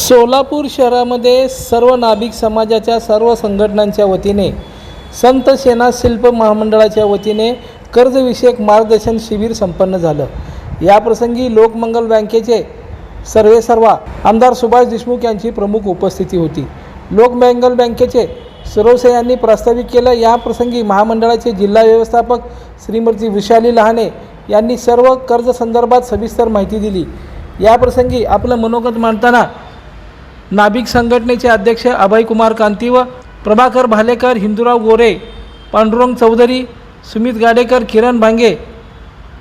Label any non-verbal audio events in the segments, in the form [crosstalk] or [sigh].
सोलापूर शहरामध्ये सर्व नाभिक समाजाच्या सर्व संघटनांच्या वतीने संत सेना शिल्प महामंडळाच्या वतीने कर्जविषयक मार्गदर्शन शिबिर संपन्न झालं. याप्रसंगी लोकमंगल बँकेचे सर्वेसर्वा आमदार सुभाष देशमुख यांची प्रमुख उपस्थिती होती. लोकमंगल बँकेचे सरोसे यांनी प्रास्ताविक केलं. याप्रसंगी महामंडळाचे जिल्हा व्यवस्थापक श्रीमती विशाली लहाने यांनी सर्व कर्ज संदर्भात सविस्तर माहिती दिली. याप्रसंगी आपलं मनोगत मांडताना नाभिक संघटनेचे अध्यक्ष अभयकुमार कांती व प्रभाकर भालेकर हिंदूराव गोरे पांडुरंग चौधरी सुमित गाडेकर किरण भांगे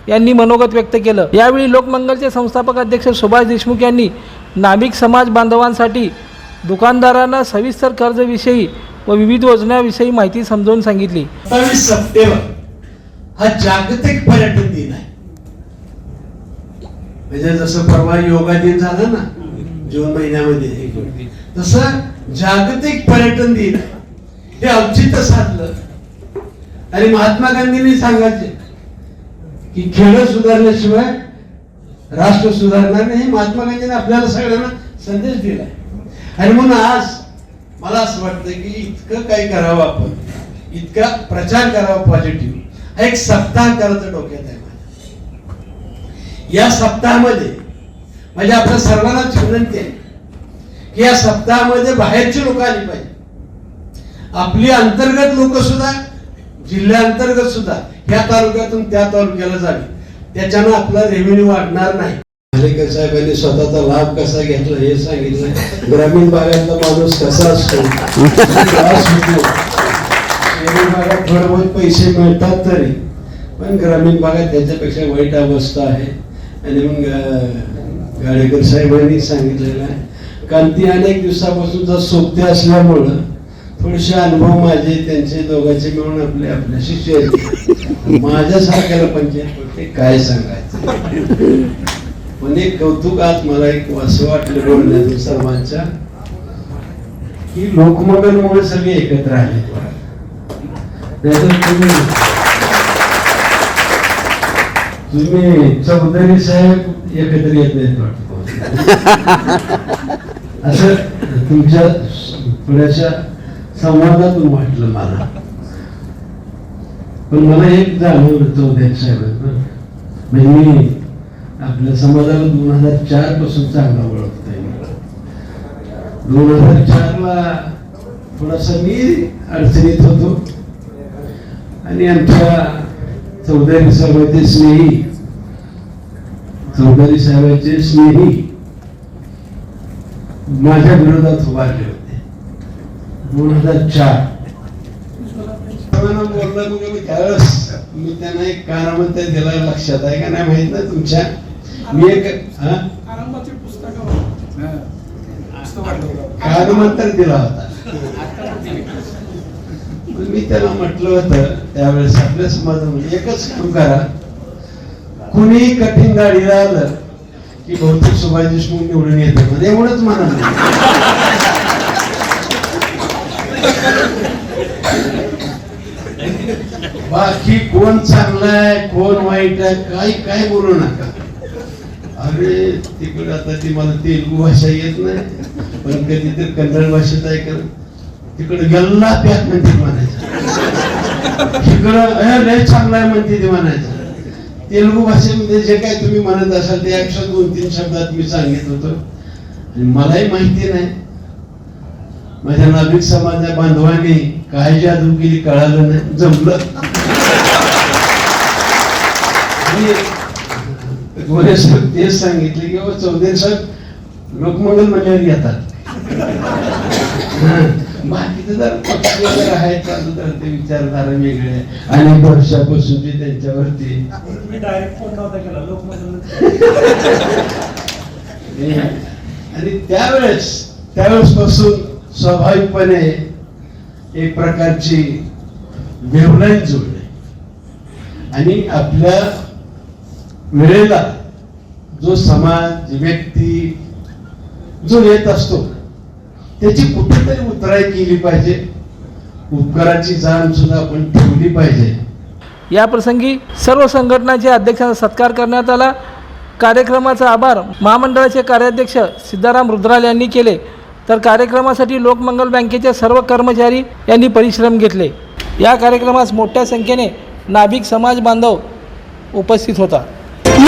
यांनी मनोगत व्यक्त केलं. यावेळी लोकमंगलचे संस्थापक अध्यक्ष सुभाष देशमुख यांनी नाभिक समाज बांधवांसाठी दुकानदारांना सविस्तर कर्जविषयी व विविध योजनाविषयी माहिती समजावून सांगितली. सत्तावीस सप्टेंबर हा जागतिक पर्यटन दिन आहे. म्हणजे जसं परवा योगा दिन झाला ना जून महिन्यामध्ये. तसं जागतिक पर्यटन दिन हे औचित्य साधलं. आणि महात्मा गांधींनी सांगायचे की खेळ सुधारल्याशिवाय राष्ट्र सुधारणार नाही. हे महात्मा गांधींनी आपल्याला सगळ्यांना संदेश दिलाय. आणि म्हणून आज मला असं वाटतं की इतकं काही करावं आपण इतका प्रचार करावा पॉझिटिव्ह हा एक सप्ताह करायचं डोक्यात आहे माझ्या या सप्ताहामध्ये म्हणजे आपल्या सर्वांनाच विनंती आहे की या सप्ताहामध्ये बाहेरची लोक आली पाहिजे. आपली अंतर्गत लोक सुद्धा जिल्ह्याअंतर्गत सुद्धा या तालुक्यातून त्या तालुक्याला जावी. त्याच्यानं आपला रेव्हेन्यू वाढणार नाही. साहेबांनी स्वतःचा लाभ कसा घेतला हे सांगितलं. ग्रामीण भागातला माणूस कसा असतो? त्रास भागात थोडं पैसे मिळतात तरी पण ग्रामीण भागात त्याच्यापेक्षा वाईट अवस्था आहे. आणि मग गाडेकर साहेबांनी सांगितलेलं आहे कारण ती अनेक दिवसापासून जर सोबते असल्यामुळं थोडेसे अनुभव माझे त्यांचे दोघांचे मिळून आपले आपल्याशी शेअर माझ्यासारख्याला पंचायत काय सांगायचं? पण एक कौतुक आज मला एक असं वाटलं बोलण्यातून सर्वांच्या की लोकमगनमुळे सगळे एकत्र आले. तुम्ही तुम्ही चौधरी साहेब एकत्र येत नाहीत वाटतं. [laughs] असं तुमच्या थोड्याशा संवादातून वाटलं मला. पण मला एक जाणवलं चौधरी साहेब म्हणजे मी आपल्या समाजाला दोन हजार चारपासून चांगला ओळखतोय दोन हजार चार ला थोडासा मी अडचणीत होतो. आणि आमच्या चौधरी साहेबांचे स्नेही चौधरी साहेबांचे स्नेही माझ्या विरोधात उभारले होते. दोन हजार चार. बोलला मी त्यावेळेस मी त्यांना एक कानामध्ये दिला लक्षात आहे का नाही माहीत ना तुमच्या. मी एक हा? कानमंत्र दिला होता? मी त्याला म्हटलं होतं त्यावेळेस आपल्या समाजामध्ये एकच काम करा. कुणीही कठीण गाडीला आलं की बहुतेक सुभाष देशमुख निवडून येते म्हणजे एवढंच म्हणा. बाकी कोण चांगला आहे कोण वाईट आहे काय काय बोलू नका. अरे तिकडे आता ती मला तेलुगू भाषा येत नाही. पण कधी तर कन्नड भाषेत ऐकलं तिकडे गल्ला पॅक म्हणते म्हणायचं. तिकडं लय चांगला आहे म्हणते ते म्हणायचं. तेलुगू भाषेमध्ये म्हणजे जे काय तुम्ही म्हणत असाल ते अक्षर दोन तीन शब्दात मी सांगित होतो. आणि मलाही माहिती नाही. माझ्या नाभिक समाजा बांधवांनी काय जादू केली कळालं नाही जमलं. गोरे साहेब तेच सांगितले की बाबा चौधरी साहेब लोकमंगल मंडळ घेतात बाकीचं जर पक्ष वगैरे आहे चालू तर ते विचारधारा वेगळे. अनेक वर्षापासून ते त्यांच्यावरती. मी डायरेक्ट फोन नव्हता केला लोकमत आणि त्यावेळेस त्यावेळेस पासून स्वाभाविकपणे एक प्रकारची वेवलाईन जुळली आणि आपल्या वेळेला जो समाज व्यक्ती जो येत असतो त्याची कुठेतरी उतराई केली पाहिजे. उपकाराची जाण सुद्धा आपण ठेवली पाहिजे. या प्रसंगी सर्व संघटनांच्या अध्यक्षांचा सत्कार करण्यात आला. कार्यक्रमाचा आभार महामंडळाचे कार्याध्यक्ष सिद्धाराम रुद्राल यांनी केले. तर कार्यक्रमासाठी लोकमंगल बँकेचे सर्व कर्मचारी यांनी परिश्रम घेतले. या कार्यक्रमास मोठ्या संख्येने नाभिक समाज बांधव उपस्थित होता.